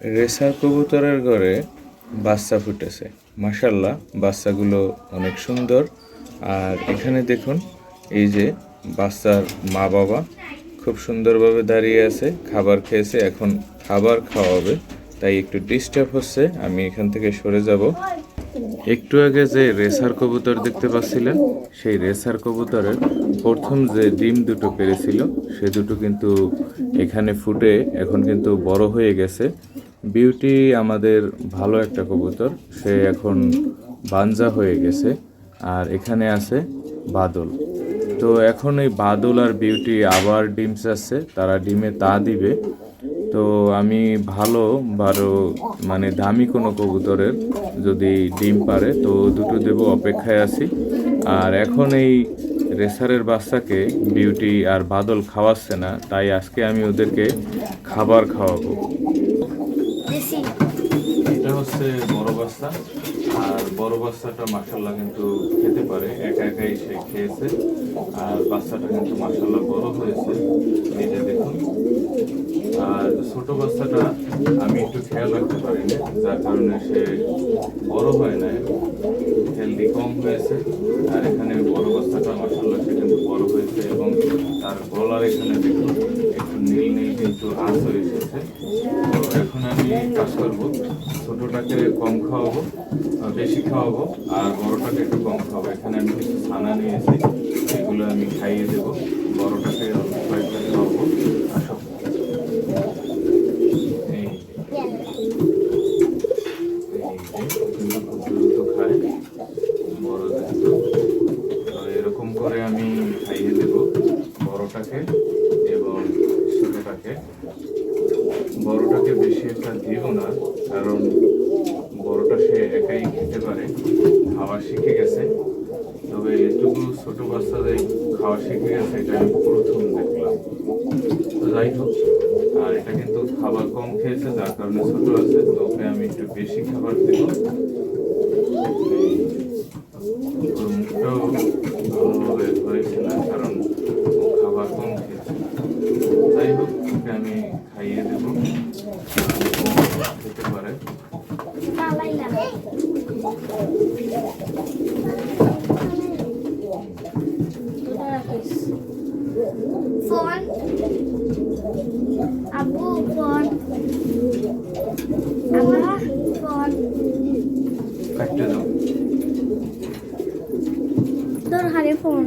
Racer কবুতরের ঘরে বাচ্চা ফুটেছে। মাশাল্লাহ বাচ্চাগুলো অনেক সুন্দর। আর এখানে দেখুন, এই যে বাচ্চার মা বাবা খুব সুন্দরভাবে দাঁড়িয়ে আছে, খাবার খেয়েছে, এখন খাবার খাওয়াবে। তাই একটু ডিস্টার্ব হচ্ছে, আমি এখান থেকে সরে যাব। একটু আগে যে রেসার কবুতর দেখতে পাচ্ছিলেন, সেই রেসার কবুতরের প্রথম যে ডিম দুটো পেরেছিল, সে দুটো কিন্তু এখানে ফুটে এখন কিন্তু বড় হয়ে গেছে। বিউটি আমাদের ভালো একটা কবুতর। সে এখন বাঞ্জা হয়ে গেছে আর এখানে আছে বাদল। তো এখন এই বাদল আর বিউটি আবার ডিম চাচ্ছে, তারা ডিমে তা দিবে। তো আমি ভালো বারো মানে দামি কোনো কবুতরের যদি ডিম পারে, তো দুটো দেব অপেক্ষায় আছি। আর এখন এই রেসারের বাচ্চাকে বিউটি আর বাদল খাওয়াচ্ছে না, তাই আজকে আমি ওদেরকে খাবার খাওয়াবো। এটা হচ্ছে বড় বাচ্চা। আর বড় বাচ্চাটা মাসাল্লাহ কিন্তু খেতে পারে। একা একাই সে খেয়েছে। আর বাচ্চাটা কিন্তু মাসাল্লাহ বড় হয়েছে। যে দেখুন। আর ছোট বাচ্চাটা আমি একটু খেয়াল রাখতে পারি না যার কারণে সে বড় হয় না হেলদি কম হয়েছে। আর এখানে বড় বাচ্চাটা মাসাল্লাহ সে কিন্তু বড় হয়েছে এবং তার গলার এখানে দেখুন, একটু নীল নীল কিন্তু আঁচ হয়ে এসেছে এখন আমি কাজ করব। ছোটটাকে কম খাওয়াবো বেশি খাওয়াবো, আর বড়টাকে একটু কম খাওয়াবো। এখানে আমি কিছু ছানা নিয়েছি এগুলো আমি খাইয়ে দেবো। বড়টাকে অল্প কয়েকটা খাওয়াবো। বড় এরকম করে আমি খাইয়ে দেব বড়টাকে এবং ছোটটাকে বড়টাকে বেশি একটা দিব না, কারণ বড়টা সে একাই খেতে পারে, খাওয়া শিখে গেছে। তবে এটুকু ছোট বাচ্চাদের খাওয়া শিখে গেছে, এটা আমি প্রথম দেখলাম। যাই হোক, আর এটা কিন্তু খাবার কম খেয়েছে, যার কারণে ছোট আছে, তো ওকে আমি একটু বেশি খাবার দেবো। মুখটাও ভালোভাবে হয়েছে না কারণ ও খাবার কম খেয়েছে যাই হোক ওকে আমি খাইয়ে দেবো খেতে পারে ফোন আব্বু ফোন আমার ফোন কাটতে দাও। তোর হারে ফোন